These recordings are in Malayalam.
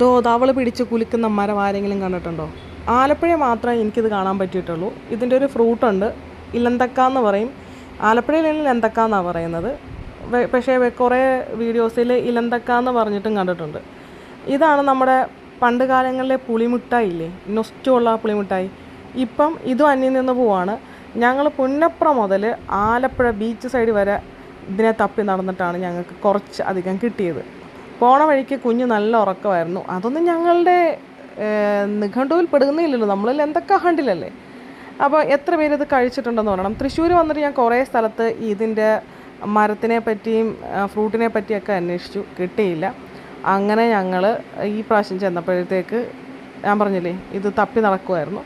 ദോ തവള പിടിച്ച് കുലുക്കുന്ന മരം ആരെങ്കിലും കണ്ടിട്ടുണ്ടോ? ആലപ്പുഴ മാത്രമേ എനിക്കിത് കാണാൻ പറ്റിയിട്ടുള്ളൂ. ഇതിന്റെ ഒരു ഫ്രൂട്ടുണ്ട് ഇലന്തക്ക എന്ന് പറയും. ആലപ്പുഴയിലാണ് ഇലന്തക്ക എന്നാണ് പറയുന്നത്. പക്ഷേ കുറേ വീഡിയോസിൽ ഇലന്തക്ക എന്ന് പറഞ്ഞിട്ടും കണ്ടിട്ടുണ്ട്. ഇതാണ് നമ്മുടെ പണ്ട് കാലങ്ങളിലെ പുളിമിഠായി നൊസ്റ്റുള്ള പുളിമിഠായി ഇപ്പം ഇതും അന്യം നിന്ന് പോവാണ്. ഞങ്ങൾ പുന്നപ്ര മുതൽ ആലപ്പുഴ ബീച്ച് സൈഡ് വരെ ഇതിനെ തപ്പി നടന്നിട്ടാണ് ഞങ്ങൾക്ക് കുറച്ച് അധികം കിട്ടിയത്. പോണ വഴിക്ക് കുഞ്ഞ് നല്ല ഉറക്കമായിരുന്നു. അതൊന്നും ഞങ്ങളുടെ നിഘണ്ടുവിൽ പെടുന്നില്ലല്ലോ. നമ്മളിൽ എന്തൊക്കെ ഹണ്ടിലല്ലേ അപ്പോൾ എത്ര പേര് ഇത് കഴിച്ചിട്ടുണ്ടെന്ന് പറയണം. തൃശ്ശൂർ വന്നിട്ട് ഞാൻ കുറേ സ്ഥലത്ത് ഇതിന്റെ മരത്തിനെ പറ്റിയും ഫ്രൂട്ടിനെ പറ്റിയൊക്കെ അന്വേഷിച്ചു. കിട്ടിയില്ല. അങ്ങനെ ഞങ്ങൾ ഈ പ്രാവശ്യം ചെന്നപ്പോഴത്തേക്ക് ഞാൻ പറഞ്ഞില്ലേ ഇത് തപ്പി നടക്കുമായിരുന്നു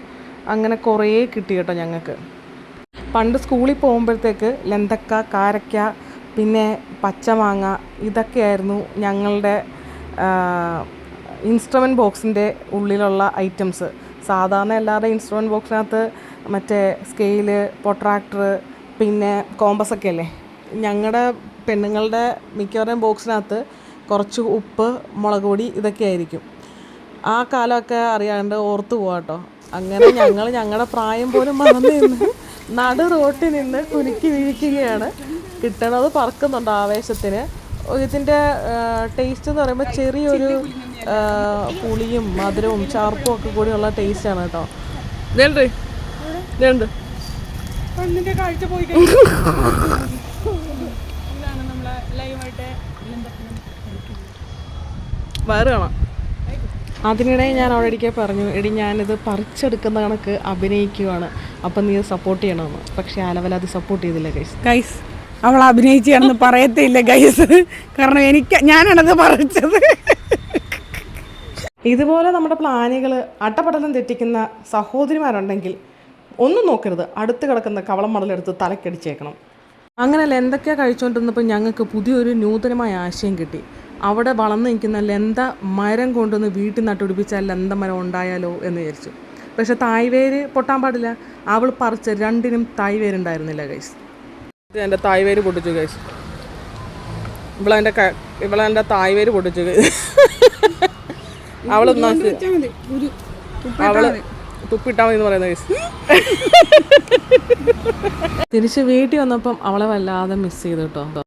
അങ്ങനെ കുറേ കിട്ടി കേട്ടോ ഞങ്ങൾക്ക്. പണ്ട് സ്കൂളിൽ പോകുമ്പോഴത്തേക്ക് ലെന്തക്ക കാരക്ക പിന്നെ പച്ചമാങ്ങ ഇതൊക്കെയായിരുന്നു ഞങ്ങളുടെ ഇൻസ്ട്രുമെന്റ് ബോക്സിന്റെ ഉള്ളിലുള്ള ഐറ്റംസ് സാധാരണ എല്ലാവരുടെ ഇൻസ്ട്രുമെന്റ് ബോക്സിനകത്ത് മറ്റേ സ്കെയിൽ പൊട്രാക്ടർ പിന്നെ കോമ്പസൊക്കെ അല്ലേ? ഞങ്ങളുടെ പെണ്ണുങ്ങളുടെ മിക്കവരുടെയും ബോക്സിനകത്ത് കുറച്ച് ഉപ്പ് മുളക് പൊടി ഇതൊക്കെ ആയിരിക്കും ആ കാലമൊക്കെ അറിയാണ്ട് ഓർത്തു പോവാട്ടോ അങ്ങനെ ഞങ്ങൾ ഞങ്ങളുടെ പ്രായം പോലും മറന്നു നിന്ന് നടു റോട്ടിൽ നിന്ന് കുലുക്കി വീഴിക്കുകയാണ്. കിട്ടണത് പറക്കുന്നുണ്ട് ആവേശത്തിന്. ഇതിന്റെ ടേസ്റ്റ് എന്ന് പറയുമ്പോൾ ചെറിയൊരു പുളിയും മധുരവും ചാർപ്പും ഒക്കെ കൂടിയുള്ള ടേസ്റ്റാണ് കേട്ടോ. വേറെ കാണാം. അതിനിടെ ഞാൻ അവിടെ പറഞ്ഞു എടി ഞാനിത് പറിച്ചെടുക്കുന്ന കണക്ക് അഭിനയിക്കുവാണ്. അപ്പം നീ സപ്പോർട്ട് ചെയ്യണമെന്ന്. പക്ഷേ ആലവല അത് സപ്പോർട്ട് ചെയ്തില്ല കൈസ് ഗൈസ് അവൾ അഭിനയിച്ചാണെന്ന് പറയത്തില്ല ഗൈസ് കാരണം എനിക്ക് ഞാനാണത് പറിച്ചത് ഇതുപോലെ നമ്മുടെ പ്ലാനുകൾ അട്ടപടലം തെറ്റിക്കുന്ന സഹോദരിമാരുണ്ടെങ്കിൽ ഒന്നും നോക്കരുത്. അടുത്ത് കിടക്കുന്ന കവളം മടലെടുത്ത് തലക്കടിച്ചേക്കണം. അങ്ങനെ ലെന്തൊക്കെ കഴിച്ചുകൊണ്ടിരുന്നപ്പോൾ ഞങ്ങൾക്ക് പുതിയൊരു നൂതനമായ ആശയം കിട്ടി. അവിടെ വളർന്നു നിൽക്കുന്ന ലെന്ത മരം കൊണ്ടുവന്ന് വീട്ടിൽ നട്ടുപിടിപ്പിച്ചാൽ ലെന്ത മരം ഉണ്ടായാലോ എന്ന് വിചാരിച്ചു. പക്ഷെ തായ്വേര് പൊട്ടാൻ പാടില്ല. അവൾ പറിച്ച രണ്ടിനും തായ്വേരുണ്ടായിരുന്നില്ല ഗൈസ് എന്റെ തായ്വേര് പൊട്ടിച്ചു കേസ് ഇവളെന്റെ ഇവളെന്റെ തായ്വേര് പൊട്ടിച്ചു അവൾ അവൾ തുപ്പിട്ടാ മതി. എന്ന് പറയുന്ന കേസ് തിരിച്ച് വീട്ടിൽ വന്നപ്പം അവളെ വല്ലാതെ മിസ് ചെയ്തു കേട്ടോ.